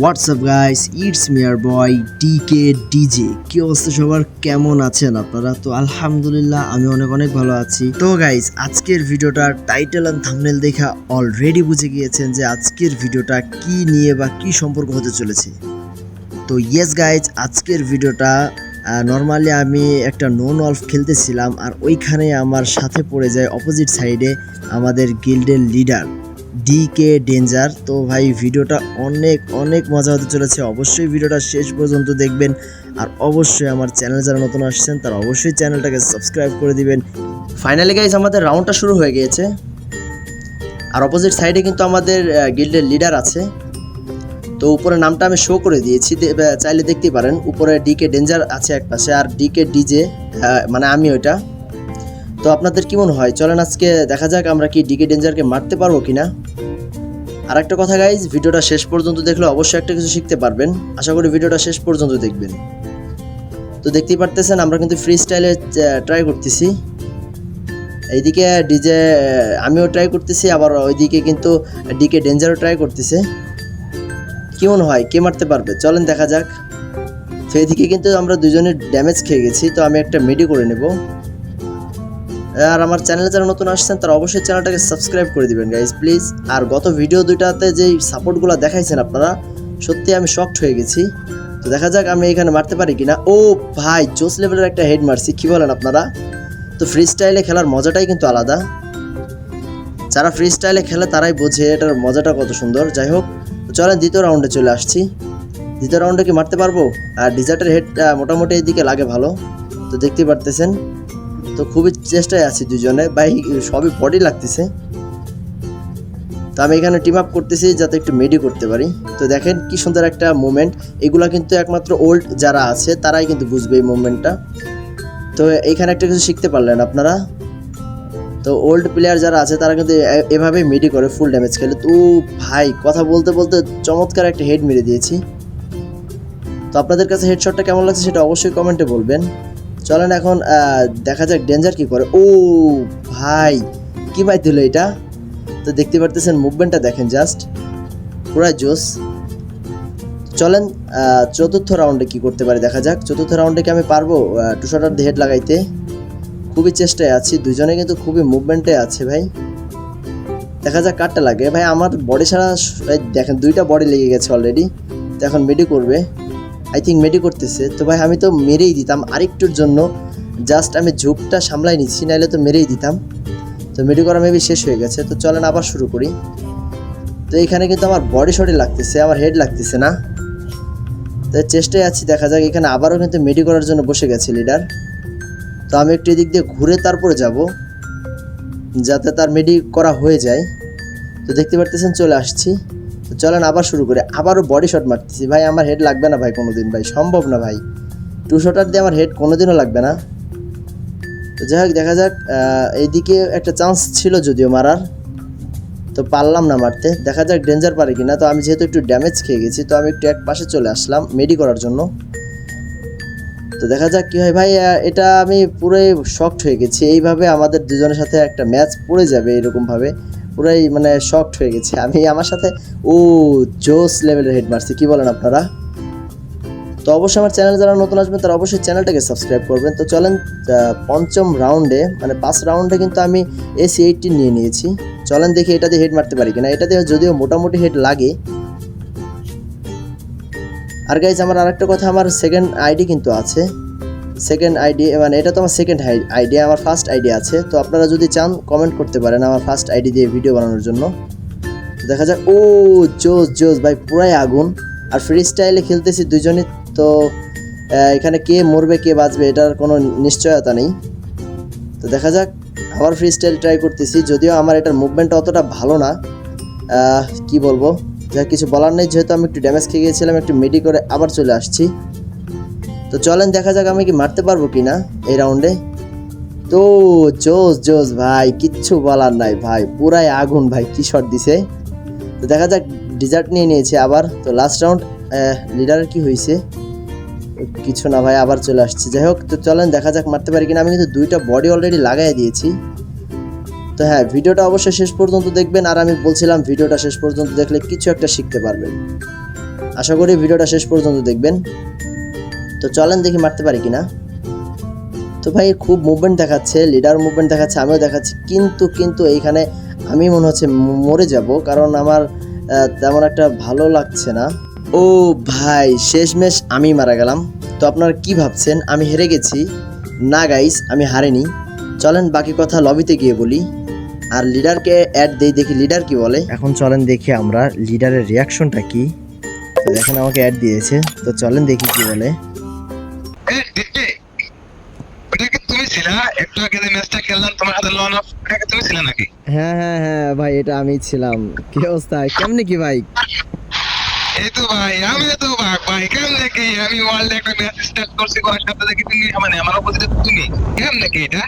WhatsApp guys it's মিয়ার বয় decay DJ কি অবস্থা সবার? কেমন আছেন আপনারা? তো আলহামদুলিল্লাহ, আমি অনেক অনেক ভালো আছি। তো গাইস আজকের ভিডিওটার টাইটেল অ্যান্ড থাম্বনেল দেখা অলরেডি বুঝে গিয়েছেন যে আজকের ভিডিওটা কি নিয়ে বা কি সম্পর্ক হতে চলেছে। তো ইয়েস গাইজ আজকের ভিডিওটা নর্মালি আমি একটা নোন অল্ফ খেলতেছিলাম, আর ওইখানে আমার সাথে পড়ে যায় অপোজিট সাইডে আমাদের গিল্ডের লিডার ডি কে ডেঞ্জার তো ভাই, ভিডিওটা অনেক অনেক মজা হতে চলেছে। অবশ্যই ভিডিওটা শেষ পর্যন্ত দেখবেন। আর অবশ্যই আমার চ্যানেল যারা নতুন আসছেন, তারা অবশ্যই চ্যানেলটাকে সাবস্ক্রাইব করে দিবেন। ফাইনালি গাইজ আমাদের রাউন্ডটা শুরু হয়ে গিয়েছে। আর অপোজিট সাইডে কিন্তু আমাদের গিল্ডের লিডার আছে। তো উপরে নামটা আমি শো করে দিয়েছি। চাইলে দেখতে পারেন, উপরে ডিকে ডেঞ্জার আছে এক পাশে, আর ডিকে ডিজে মানে আমি ওইটা। তো আপনাদের কি মনে হয়? চলেন আজকে দেখা যাক আমরা কি ডিকে ডেঞ্জারকে মারতে পারব কিনা। আর একটা কথা গাইজ ভিডিওটা শেষ পর্যন্ত দেখলে অবশ্যই একটা কিছু শিখতে পারবেন। আশা করি ভিডিওটা শেষ পর্যন্ত দেখবেন। তো দেখতেই পারতেছেন, আমরা কিন্তু ফ্রি স্টাইলে ট্রাই করতেছি। এইদিকে ডিজে আমিও ট্রাই করতেছি, আবার ওইদিকে কিন্তু ডিকে ডেঞ্জারও ট্রাই করতেছে। কি মনে হয়? কে মারতে পারবে? চলেন দেখা যাক। তো এদিকে কিন্তু আমরা দুজনে ড্যামেজ খেয়ে গেছি, তো আমি একটা মেডি করে নেব। আর আমার চ্যানেলে যারা নতুন আসছেন, তারা অবশ্যই চ্যানেলটাকে সাবস্ক্রাইব করে দিবেন গাইজ প্লিজ আর গত ভিডিও দুইটাতে যেই সাপোর্টগুলো দেখাইছেন আপনারা, সত্যি আমি শক্ট হয়ে গেছি। তো দেখা যাক আমি এখানে মারতে পারি কিনা। ও ভাই জোস লেভেলের একটা হেড মারছি, কি বলেন আপনারা? তো ফ্রি স্টাইলে খেলার মজাটাই কিন্তু আলাদা। যারা ফ্রি স্টাইলে খেলে তারাই বোঝে এটার মজাটা কত সুন্দর। যাই হোক চলেন দ্বিতীয় রাউন্ডে চলে আসছি। দ্বিতীয় রাউন্ডে কি মারতে পারব? আর ডিজার্টের হেড মোটামুটি এইদিকে লাগে ভালো। তো দেখতেই পারতেছেন। তো খুবই চেষ্টায় আছি দুজনে। ভাই সবই বডি লাগতেছে। তো আমি এখানে টিম আপ করতেছি যাতে একটু মেডি করতে পারি। তো দেখেন কি সুন্দর একটা মুভমেন্ট এগুলা কিন্তু একমাত্র ওল্ড যারা আছে, তারাই কিন্তু বুঝবে এই মুভমেন্টটা তো এইখানে একটা কিছু শিখতে পারলেন আপনারা। তো ওল্ড প্লেয়ার যারা আছে, তারা কিন্তু এভাবেই মিডি করে ফুল ড্যামেজ খেলে। তো ভাই, কথা বলতে বলতে চমৎকার একটা হেড মেরে দিয়েছি। তো আপনাদের কাছে হেডশটটা কেমন লাগছে সেটা অবশ্যই কমেন্টে বলবেন। চলেন এখন দেখা যাক ডেঞ্জার কি করে। ও ভাই, কি ভাই দিল এটা? তো দেখতে পারতেছেন মুভমেন্টটা দেখেন জাস্ট পুরাই জোস চলেন চতুর্থ রাউন্ডে কি করতে পারি দেখা যাক। চতুর্থ রাউন্ডে কি আমি পারব টু শটার হেড লাগাইতে? খুবই চেষ্টায় আছি দুজনে কিন্তু খুবই মুভমেন্টে আছে ভাই। দেখা যাক কারটা লাগে। ভাই, আমার বডি ছাড়া দেখেন, দুইটা বডি লেগে গেছে অলরেডি তো এখন মিডি করবে। আই থিঙ্ক মেডি করতেছে। তো ভাই, আমি তো মেরেই দিতাম আরেকটুর জন্য। জাস্ট আমি ঝুঁকটা সামলাই নিচ্ছি নাহলে তো মেরেই দিতাম। তো মেডি করা মেবি শেষ হয়ে গেছে। তো চলেন আবার শুরু করি। তো এখানে কিন্তু আমার বডি শটে লাগতেছে, আমার হেড লাগতেছে না। তো চেষ্টায় আছি, দেখা যাক, এখানে আবারও কিন্তু মেডি করার জন্য বসে গেছে লিডার তো আমি একটু এদিক দিয়ে ঘুরে তারপরে যাব, যাতে তার মেডি করা হয়ে যায়। তো দেখতে পারতেছেন, চলে আসছি। তো চলেন আবার শুরু করে। আবারও বডি শট মারতেছি। ভাই, আমার হেড লাগবে না ভাই কোনোদিন ভাই, সম্ভব না ভাই। টু শটার দিয়ে আমার হেড কোনোদিনও লাগবে না। তো যাই হোক, দেখা যাক এইদিকে একটা চান্স ছিল যদিও মারার। তো পারলাম না মারতে। দেখা যাক ডেঞ্জার পারে কিনা। তো আমি যেহেতু একটু ড্যামেজ খেয়ে গেছি, তো আমি একটু এক পাশে চলে আসলাম মেডি করার জন্য। তো দেখা যাক কি হয়। ভাই এটা আমি পুরোই শক্ট হয়ে গেছি। এইভাবে আমাদের দুজনের সাথে একটা ম্যাচ পড়ে যাবে এরকম ভাবে পুরাই মানে শকড হয়ে গেছে। আমি আমার সাথে, ও, জোস লেভেলের হেড মারছি কি বলেন আপনারা? তো অবশ্যই আমার চ্যানেল যারা নতুন আসবেন, তারা অবশ্যই চ্যানেলটাকে সাবস্ক্রাইব করবেন। তো চলেন পঞ্চম রাউন্ডে মানে পাঁচ রাউন্ডে কিন্তু আমি এসি এইটটিন নিয়ে নিয়েছি। চলেন দেখি এটা দিয়ে হেড মারতে পারি কিনা। এটা দিয়ে যদিও মোটামুটি হেড লাগে। আর গাইজ আমার আরেকটা কথা, আমার সেকেন্ড আইডি কিন্তু আছে। সেকেন্ড আইডি মানে এটা তো আমার সেকেন্ড আইডিয়া আমার ফার্স্ট আইডিয়া আছে। তো আপনারা যদি চান কমেন্ট করতে পারেন আমার ফার্স্ট আইডি দিয়ে ভিডিও বানানোর জন্য। দেখা যাক, ও, জোস জোস, ভাই, পুরাই আগুন। আর ফ্রি স্টাইলে খেলতেছি দুজনই, তো এখানে কে মরবে, কে বাঁচবে, এটার কোনো নিশ্চয়তা নেই। তো দেখা যাক, আবার ফ্রি স্টাইল ট্রাই করতেছি, যদিও আমার এটার মুভমেন্ট অতটা ভালো না। কি বলব? যা কিছু বলার নেই, যেহেতু আমি একটু ড্যামেজ খেয়ে গিয়েছিলাম, একটু মেডি করে আবার চলে আসছি। তো চলেন, দেখা যাক আমি কি মারতে পারব কি না এই রাউন্ডে তো জোস জোস ভাই, কিচ্ছু বলার নাই ভাই, পুরাই আগুন ভাই, কি শট দিছে। তো দেখা যাক ডিজার্ট নিয়ে নিয়েছে আবার। তো লাস্ট রাউন্ড লিডারের কি হয়েছে কিছু না ভাই, আবার চলে আসছে। যাই হোক, তো চলেন, দেখা যাক মারতে পারি কিনা। আমি কিন্তু দুইটা বডি অলরেডি লাগাই দিয়েছি। তো হ্যাঁ ভিডিওটা অবশ্যই শেষ পর্যন্ত দেখবেন। আর আমি বলছিলাম, ভিডিওটা শেষ পর্যন্ত দেখলে কিছু একটা শিখতে পারবেন। আশা করি ভিডিওটা শেষ পর্যন্ত দেখবেন। তো চলেন দেখি মারতে পারি কিনা। তো ভাই, খুব মুভমেন্ট দেখাচ্ছে লিডার মুভমেন্ট দেখাচ্ছে, আমিও দেখাচ্ছি। কিন্তু কিন্তু এইখানে আমি মনে হচ্ছে মরে যাব, কারণ আমার তেমন একটা ভালো লাগছে না। ও ভাই, শেষমেশ আমি মারা গেলাম। তো আপনারা কি ভাবছেন? আমি হেরে গেছি। না গাইস আমি হারিনি। চলেন বাকি কথা লবিতে গিয়ে বলি। আর লিডারকে অ্যাড দেই, দেখি লিডার কি বলে। এখন চলেন দেখি আমরা লিডারের রিয়াকশনটা কি। দেখেন আমাকে অ্যাড দিয়েছে। তো চলেন দেখি কি বলে। তুমি ছিলা একটু আগে যে ম্যাচটা খেললাম তোমার হাতে লন অফ তুমি ছিলে নাকি? হ্যাঁ হ্যাঁ হ্যাঁ ভাই এটা আমি ছিলাম। কি অবস্থা? কেমনি কি ভাই? এই তো ভাই আমি তো ভাই ভাই কেমন নাকি আমি ওয়ার্ল্ডে একটা ম্যাচ স্টার্ট করছি করার সাথে দেখি তুমি মানে আমার অপোজিটে তুমি। কেমন নাকি এটা?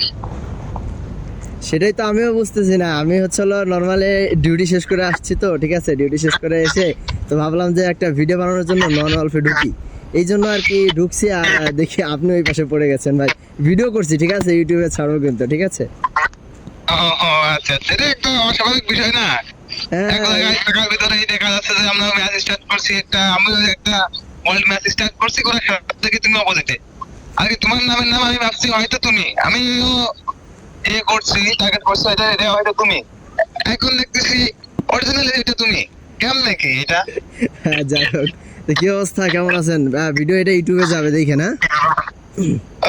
সেটাই তো আমিও বুঝতেছি না। আমি হচ্ছে হলো নর্মালি ডিউটি শেষ করে আসছি তো ঠিক আছে? ডিউটি শেষ করে এসে তো ভাবলাম যে একটা ভিডিও বানানোর জন্য নন অল্পে ঢুকি। এই জন্য আর কি ঢুকছি আর দেখি আপনি ওই পাশে পড়ে গেছেন ভাই। ভিডিও করছি ঠিক আছে? ইউটিউবে ছাড়বো কিন্তু ঠিক আছে? ও ও আচ্ছা এটা একটা অস্বাভাবিক বিষয় না? এক জায়গায় থাকার ভিতরে দেখা যাচ্ছে যে আমরা ম্যাচ স্টার্ট করছি একটা আমি একটা ওয়ার্ল্ড ম্যাচ স্টার্ট করছি করার সাথে তুমি অপোজিটে আগে তোমার নামের নাম আমি ভাবছি হয়তো তুমি। এ করছি টার্গেট করছি এটা এটা হয়তো তুমি। এখন দেখতেছি অরিজিনাল এটা তুমি। কেমন নাকি এটা? হ্যাঁ যাই হোক। তো কি অবস্থা? কেমন আছেন? ভিডিও এটা ইউটিউবে যাবে দেখে না?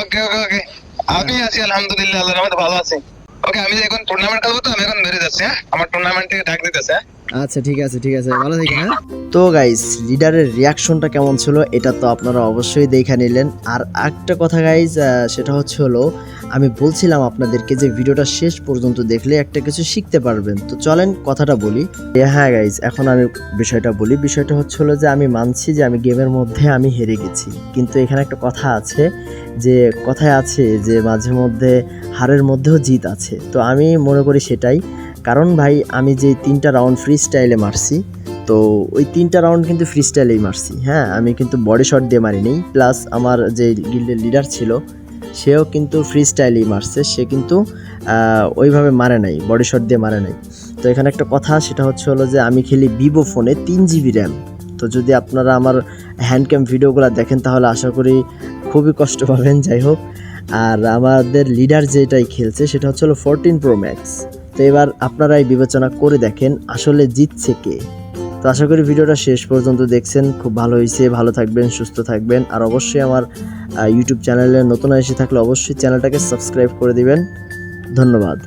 ওকে ওকে ওকে আমি আছি আলহামদুলিল্লাহ আল্লাহর রহমতে ভালো আছি। ওকে আমি এখন টুর্নামেন্ট খেলব তো আমি এখন বেরিয়ে যাচ্ছি হ্যাঁ? আমার টুর্নামেন্ট থেকে ডাক দিতেছে হ্যাঁ? আচ্ছা ঠিক আছে ঠিক আছে ভালো থাকেন হ্যাঁ? তো গাইস লিডারের রিয়াকশনটা কেমন ছিল এটা তো আপনারা অবশ্যই দেখে নিলেন। আর একটা কথা গাইজ সেটা হচ্ছে হলো আমি বলছিলাম আপনাদেরকে যে ভিডিওটা শেষ পর্যন্ত দেখলে একটা কিছু শিখতে পারবেন। তো চলেন কথাটা বলি। হ্যাঁ গাইজ এখন আমি বিষয়টা বলি। বিষয়টা হচ্ছে হলো যে আমি মানছি যে আমি গেমের মধ্যে আমি হেরে গেছি। কিন্তু এখানে একটা কথা আছে যে, কথায় আছে যে মাঝে মধ্যে হারের মধ্যেও জিত আছে। তো আমি মনে করি সেটাই। কারণ ভাই, আমি যে তিনটা রাউন্ড ফ্রি স্টাইলে মারছি, তো ওই তিনটা রাউন্ড কিন্তু ফ্রি স্টাইলেই মারছি। হ্যাঁ আমি কিন্তু বডি শট দিয়ে মারিনি। প্লাস আমার যে গিল্ডের লিডার ছিল সেও কিন্তু ফ্রি স্টাইলেই মারছে, সে কিন্তু ওইভাবে মারে নাই বডি শট দিয়ে মারে নাই। তো এখানে একটা কথা, সেটা হচ্ছে হলো যে আমি খেলি ভিভো ফোনে তিন জিবি র্যাম তো যদি আপনারা আমার হ্যান্ড ক্যাম ভিডিওগুলো দেখেন, তাহলে আশা করি খুবই কষ্ট পাবেন, যাই হোক। আর আমাদের লিডার যেটাই খেলছে, সেটা হচ্ছে হলো ফোরটিন প্রো ম্যাক্স তো এবার আপনারাই বিবেচনা করে দেখেন, আসলে জিতছে কে। তো আশা করি ভিডিওটা শেষ পর্যন্ত দেখছেন। খুব ভালো হয়েছে, ভালো থাকবেন, সুস্থ থাকবেন। আর অবশ্যই আমার ইউটিউব চ্যানেলে নতুন এসে থাকলে অবশ্যই চ্যানেলটাকে সাবস্ক্রাইব করে দিবেন। ধন্যবাদ।